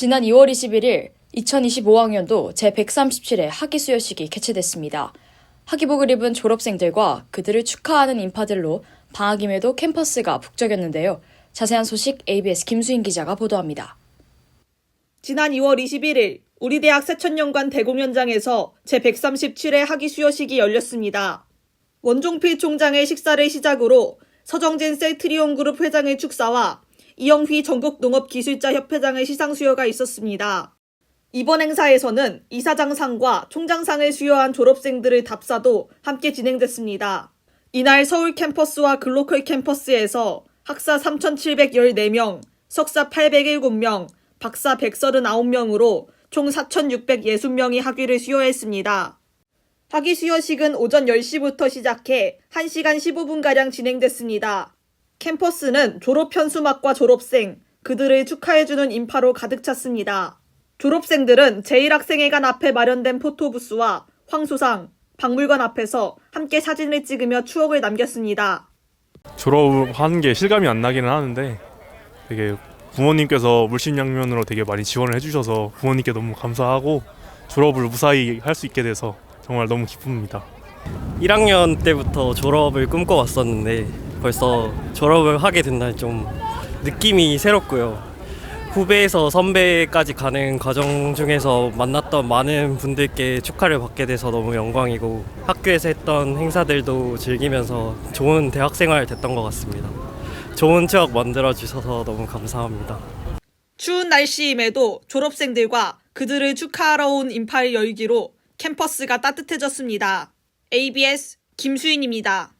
지난 2월 21일 2025학년도 제137회 학기 수여식이 개최됐습니다. 학기복을 입은 졸업생들과 그들을 축하하는 인파들로 방학임에도 캠퍼스가 북적였는데요. 자세한 소식 ABS 김수인 기자가 보도합니다. 지난 2월 21일 우리 대학 세천년관 대공연장에서 제137회 학위 수여식이 열렸습니다. 원종필 총장의 식사를 시작으로 서정진 셀트리온 그룹 회장의 축사와 이영휘 전국농업기술자 협회장의 시상 수여가 있었습니다. 이번 행사에서는 이사장상과 총장상을 수여한 졸업생들의 답사도 함께 진행됐습니다. 이날 서울 캠퍼스와 글로컬 캠퍼스에서 학사 3,714명, 석사 807명, 박사 139명으로 총 4,660명이 학위를 수여했습니다. 학위 수여식은 오전 10시부터 시작해 1시간 15분가량 진행됐습니다. 캠퍼스는 졸업 현수막과 졸업생, 그들을 축하해주는 인파로 가득 찼습니다. 졸업생들은 제1학생회관 앞에 마련된 포토부스와 황소상, 박물관 앞에서 함께 사진을 찍으며 추억을 남겼습니다. 졸업하는 게 실감이 안 나기는 하는데 되게 부모님께서 물심양면으로 되게 많이 지원을 해주셔서 부모님께 너무 감사하고 졸업을 무사히 할 수 있게 돼서 정말 너무 기쁩니다. 1학년 때부터 졸업을 꿈꿔왔었는데 벌써 졸업을 하게 된다니 좀 느낌이 새롭고요. 후배에서 선배까지 가는 과정 중에서 만났던 많은 분들께 축하를 받게 돼서 너무 영광이고 학교에서 했던 행사들도 즐기면서 좋은 대학생활 됐던 것 같습니다. 좋은 추억 만들어 주셔서 너무 감사합니다. 추운 날씨임에도 졸업생들과 그들을 축하하러 온 인파의 열기로 캠퍼스가 따뜻해졌습니다. ABS 김수인입니다.